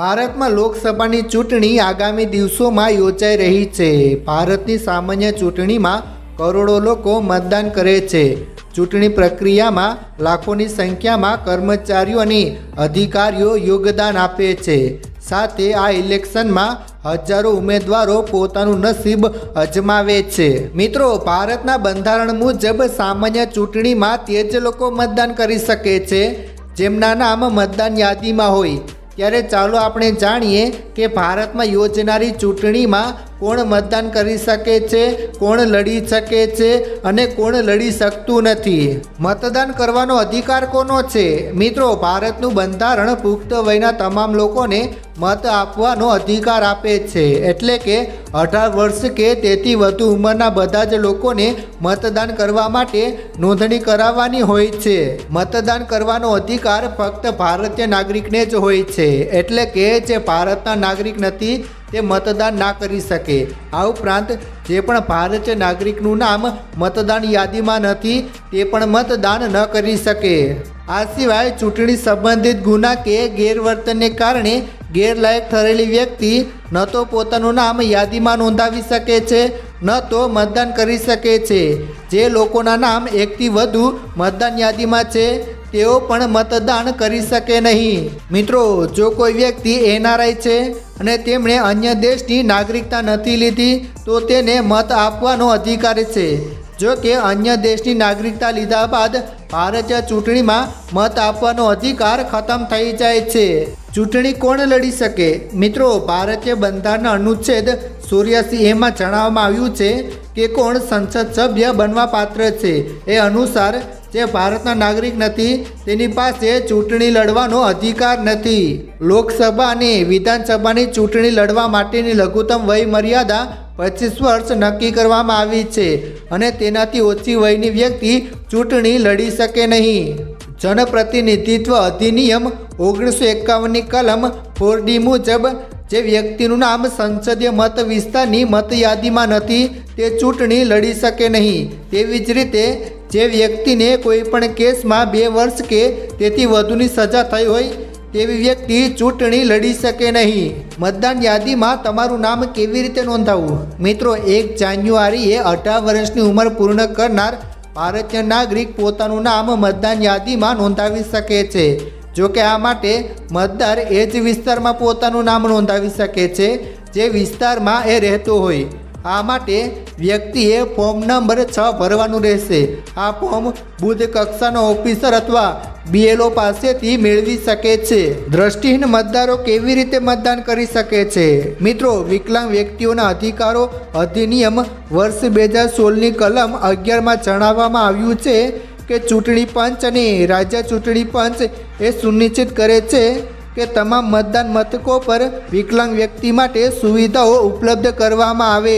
ભારતમાં લોકસભાની ચૂંટણી આગામી દિવસોમાં યોજાઈ રહી છે. ભારતની સામાન્ય ચૂંટણીમાં કરોડો લોકો મતદાન કરે છે. ચૂંટણી પ્રક્રિયામાં લાખોની સંખ્યામાં કર્મચારીઓ અને અધિકારીઓ યોગદાન આપે છે. સાથે આ ઇલેક્શનમાં હજારો ઉમેદવારો પોતાનું નસીબ અજમાવે છે. મિત્રો, ભારતના બંધારણ મુજબ સામાન્ય ચૂંટણીમાં તે જ લોકો મતદાન કરી શકે છે, જેમના નામ મતદાન યાદીમાં હોય. ત્યારે ચાલો આપણે જાણીએ કે ભારતમાં યોજનારી ચૂંટણીમાં કોણ મતદાન કરી શકે છે, કોણ લડી શકે છે અને કોણ લડી શકતું નથી? મતદાન કરવાનો અધિકાર કોનો છે? મિત્રો, ભારતનું બંધારણ પુખ્ત વયના તમામ લોકોને મત આપવાનો અધિકાર આપે છે. એટલે કે અઢાર વર્ષ કે તેથી વધુ ઉંમરના બધા જ લોકોને મતદાન કરવા માટે નોંધણી કરાવવાની હોય છે. મતદાન કરવાનો અધિકાર ફક્ત ભારતીય નાગરિકને જ હોય છે. એટલે કે જે ભારતના નાગરિક નથી તે મતદાન ના કરી શકે. આ ઉપરાંત જે પણ ભારતીય નાગરિકનું નામ મતદાન યાદીમાં નથી, તે પણ મતદાન ન કરી શકે. આ સિવાય ચૂંટણી સંબંધિત ગુના કે ગેરવર્તનને કારણે ગેરલાયક ઠરેલી વ્યક્તિ ન તો પોતાનું નામ યાદીમાં નોંધાવી શકે છે, ન તો મતદાન કરી શકે છે. જે લોકોના નામ એકથી વધુ મતદાન યાદીમાં છે તેઓ પણ મતદાન કરી શકે નહીં. મિત્રો, જો કોઈ વ્યક્તિ એનઆરઆઈ છે અને તેમણે અન્ય દેશની નાગરિકતા નથી લીધી, તો તેને મત આપવાનો અધિકાર છે. જો કે અન્ય દેશની નાગરિકતા લીધા બાદ ભારતીય ચૂંટણીમાં મત આપવાનો અધિકાર ખતમ થઈ જાય છે. ચૂંટણી કોણ લડી શકે? મિત્રો, ભારતીય બંધારણના અનુચ્છેદ ચોર્યાસી એમાં જણાવવામાં આવ્યું છે કે કોણ સંસદ સભ્ય બનવા પાત્ર છે. એ અનુસાર જે ભારતના નાગરિક નથી, તેની પાસે ચૂંટણી લડવાનો અધિકાર નથી. લોકસભા અને વિધાનસભાની ચૂંટણી લડવા માટેની લઘુત્તમ વય મર્યાદા પચીસ વર્ષ નક્કી કરવામાં આવી છે અને તેનાથી ઓછી વયની વ્યક્તિ ચૂંટણી લડી શકે નહીં. જનપ્રતિનિધિત્વ અધિનિયમ ઓગણીસો એકાવનની કલમ ફોર ડી મુજબ, જે વ્યક્તિનું નામ સંસદીય મત વિસ્તારની મતયાદીમાં નથી, તે ચૂંટણી લડી શકે નહીં. તેવી જ રીતે જે વ્યક્તિને કોઈ પણ કેસમાં બે વર્ષ કે તેથી વધુની સજા થઈ હોય, તેવી વ્યક્તિ ચૂંટણી લડી શકે નહીં. મતદાન યાદીમાં તમારું નામ કેવી રીતે નોંધાવવું? મિત્રો, એક જાન્યુઆરીએ અઢાર વર્ષની ઉંમર પૂર્ણ કરનાર ભારતીય નાગરિક પોતાનું નામ મતદાન યાદીમાં નોંધાવી શકે છે. જો કે આ માટે મતદાર એ જ વિસ્તારમાં પોતાનું નામ નોંધાવી શકે છે, જે વિસ્તારમાં એ રહેતો હોય. આ માટે વ્યક્તિએ ફોર્મ નંબર છ ભરવાનું રહેશે. આ ફોર્મ બુદ્ધ કક્ષાનો ઓફિસર અથવા બીએલઓ પાસેથી મેળવી શકે છે. દ્રષ્ટિહીન મતદારો કેવી રીતે મતદાન કરી શકે છે? મિત્રો, વિકલાંગ વ્યક્તિઓના અધિકારો અધિનિયમ વર્ષ બે હજાર સોળની કલમ અગિયારમાં જણાવવામાં આવ્યું છે કે ચૂંટણી પંચ અને રાજ્ય ચૂંટણી પંચ એ સુનિશ્ચિત કરે છે કે તમામ મતદાન મથકો પર વિકલાંગ વ્યક્તિ માટે સુવિધાઓ ઉપલબ્ધ કરવામાં આવે.